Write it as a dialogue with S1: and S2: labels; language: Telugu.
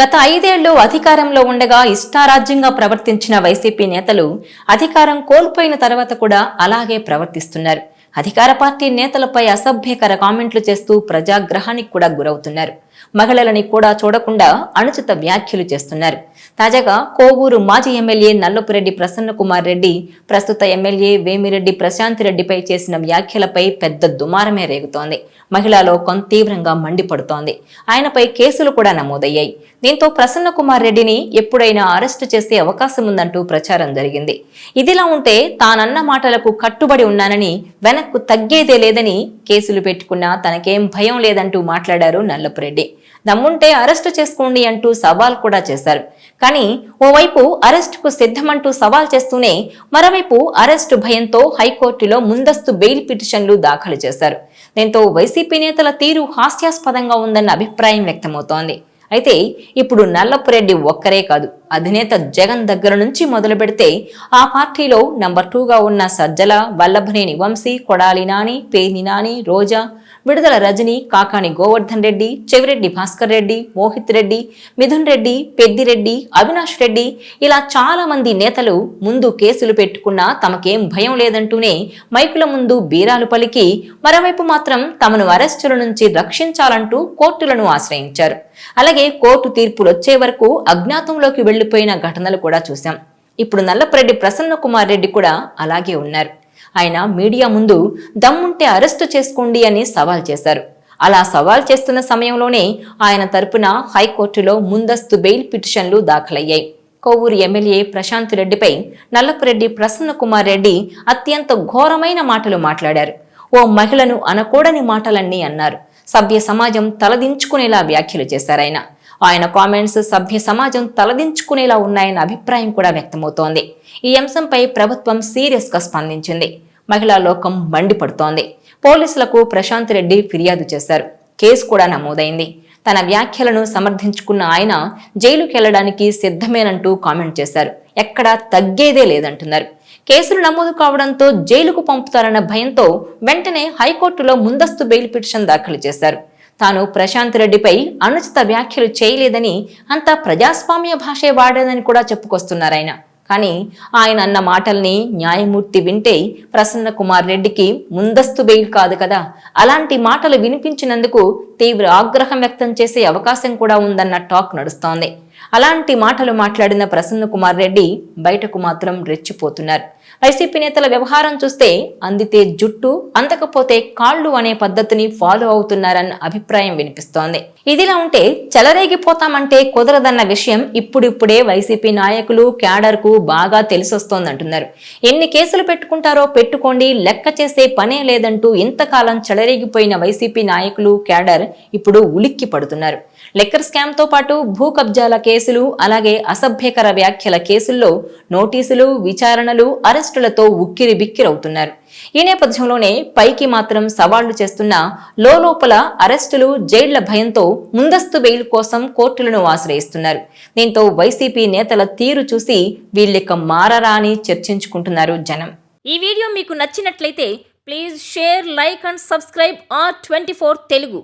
S1: గత ఐదేళ్ళు అధికారంలో ఉండగా ఇష్టారాజ్యంగా ప్రవర్తించిన వైసీపీ నేతలు అధికారం కోల్పోయిన తర్వాత కూడా అలాగే ప్రవర్తిస్తున్నారు. అధికార పార్టీ నేతలపై అసభ్యకర కామెంట్లు చేస్తూ ప్రజాగ్రహానికి కూడా గురవుతున్నారు. మహిళలని కూడా చూడకుండా అనుచిత వ్యాఖ్యలు చేస్తున్నారు. తాజాగా కోవూరు మాజీ ఎమ్మెల్యే నల్లపురెడ్డి ప్రసన్న కుమార్ రెడ్డి ప్రస్తుత ఎమ్మెల్యే వేమిరెడ్డి ప్రశాంత్ రెడ్డిపై చేసిన వ్యాఖ్యలపై పెద్ద దుమారమే రేగుతోంది. మహిళా లోకం తీవ్రంగా మండిపడుతోంది. ఆయనపై కేసులు కూడా నమోదయ్యాయి. దీంతో ప్రసన్న కుమార్ రెడ్డిని ఎప్పుడైనా అరెస్టు చేసే అవకాశం ఉందంటూ ప్రచారం జరిగింది. ఇదిలా ఉంటే తానన్న మాటలకు కట్టుబడి ఉన్నానని వెనక్కు తగ్గేదే లేదని కేసులు పెట్టుకున్నా తనకేం భయం లేదంటూ మాట్లాడారు నల్లపురెడ్డి. దమ్ముంటే అరెస్టు చేసుకోండి అంటూ సవాల్ కూడా చేశారు. కానీ ఓవైపు అరెస్టుకు సిద్ధమంటూ సవాల్ చేస్తూనే మరోవైపు అరెస్టు భయంతో హైకోర్టులో ముందస్తు బెయిల్ పిటిషన్లు దాఖలు చేశారు. దీంతో వైసీపీ నేతల తీరు హాస్యాస్పదంగా ఉందన్న అభిప్రాయం వ్యక్తమవుతోంది. అయితే ఇప్పుడు నల్లపురెడ్డి ఒక్కరే కాదు. అధినేత జగన్ దగ్గర నుంచి మొదలు పెడితే ఆ పార్టీలో నంబర్ టూగా ఉన్న సజ్జల వల్లభనేని వంశీ కొడాలి నాని పేర్ని నాని రోజా విడుదల రజని కాకాని గోవర్ధన్ రెడ్డి చెవిరెడ్డి భాస్కర్ రెడ్డి మోహిత్ రెడ్డి మిథున్ రెడ్డి పెద్దిరెడ్డి అవినాష్ రెడ్డి ఇలా చాలా మంది నేతలు ముందు కేసులు పెట్టుకున్నా తమకేం భయం లేదంటూనే మైకుల ముందు బీరాలు పలికి మరోవైపు మాత్రం తమను అరెస్టుల నుంచి రక్షించాలంటూ కోర్టులను ఆశ్రయించారు. అలాగే కోర్టు తీర్పులు వచ్చే వరకు అజ్ఞాతంలోకి వెళ్ళిపోయిన ఘటనలు కూడా చూశాం. ఇప్పుడు నల్లపరెడ్డి ప్రసన్న కుమార్ రెడ్డి కూడా అలాగే ఉన్నారు. ఆయన మీడియా ముందు దమ్ముంటే అరెస్టు చేసుకోండి అని సవాల్ చేశారు. అలా సవాల్ చేస్తున్న సమయంలోనే ఆయన తరపున హైకోర్టులో ముందస్తు బెయిల్ పిటిషన్లు దాఖలయ్యాయి. కొవ్వూరు ఎమ్మెల్యే ప్రశాంత్ రెడ్డిపై నల్లపురెడ్డి ప్రసన్న కుమార్ రెడ్డి అత్యంత ఘోరమైన మాటలు మాట్లాడారు. ఓ మహిళను అనకూడని మాటలన్నీ అన్నారు. సభ్య సమాజం తలదించుకునేలా వ్యాఖ్యలు చేశారాయన. ఆయన కామెంట్స్ సభ్య సమాజం తలదించుకునేలా ఉన్నాయన్న అభిప్రాయం కూడా వ్యక్తమవుతోంది. ఈ అంశంపై ప్రభుత్వం సీరియస్గా స్పందించింది. మహిళా లోకం మండిపడుతోంది. పోలీసులకు ప్రశాంత్ రెడ్డి ఫిర్యాదు చేశారు. కేసు కూడా నమోదైంది. తన వ్యాఖ్యలను సమర్థించుకున్న ఆయన జైలుకి వెళ్ళడానికి సిద్ధమేనంటూ కామెంట్ చేశారు. ఎక్కడా తగ్గేదే లేదంటున్నారు. కేసులు నమోదు కావడంతో జైలుకు పంపుతారన్న భయంతో వెంటనే హైకోర్టులో ముందస్తు బెయిల్ పిటిషన్ దాఖలు చేశారు. తాను ప్రశాంత్ రెడ్డిపై అనుచిత వ్యాఖ్యలు చేయలేదని అంత ప్రజాస్వామ్య భాషే వాడేదని కూడా చెప్పుకొస్తున్నారు ఆయన కానీ ఆయన అన్న మాటల్ని న్యాయమూర్తి వింటే ప్రసన్న కుమార్ రెడ్డికి ముందస్తు బెయిల్ కాదు కదా. అలాంటి మాటలు వినిపించినందుకు తీవ్ర ఆగ్రహం వ్యక్తం చేసే అవకాశం కూడా ఉందన్న టాక్ నడుస్తోంది. అలాంటి మాటలు మాట్లాడిన ప్రసన్న కుమార్ రెడ్డి బయటకు మాత్రం రెచ్చిపోతున్నారు. వైసీపీ నేతల వ్యవహారం చూస్తే అందితే జుట్టు అందకపోతే కాళ్ళు అనే పద్ధతిని ఫాలో అవుతున్నారన్న అభిప్రాయం వినిపిస్తోంది. ఇదిలా ఉంటే చెలరేగిపోతామంటే కుదరదన్న విషయం ఇప్పుడిప్పుడే వైసీపీ నాయకులు క్యాడర్కు బాగా తెలిసొస్తోందంటున్నారు. ఎన్ని కేసులు పెట్టుకుంటారో పెట్టుకోండి లెక్క చేసే పనే లేదంటూ ఇంతకాలం చెలరేగిపోయిన వైసీపీ నాయకులు క్యాడర్ ఇప్పుడు ఉలిక్కి పడుతున్నారు లెక్కర్ స్కామ్తో పాటు భూ కబ్జాల కేసులు అలాగే అసభ్యకర వ్యాఖ్యల కేసుల్లో నోటీసులు విచారణలు అరెస్టులతో ఉక్కిరి బిక్కిరవుతున్నారు. ఈ నేపథ్యంలోనే పైకి మాత్రం సవాళ్ళు చేస్తున్న లోపల అరెస్టులు జైళ్ళ భయంతో ముందస్తు బెయిల్ కోసం కోర్టులను ఆశ్రయిస్తున్నారు. దీంతో వైసీపీ నేతల తీరు చూసి వీళ్ళిక మారరా అని చర్చించుకుంటున్నారు జనం.
S2: ఈ వీడియో మీకు నచ్చినట్లయితే please share like and subscribe R twenty four Telugu.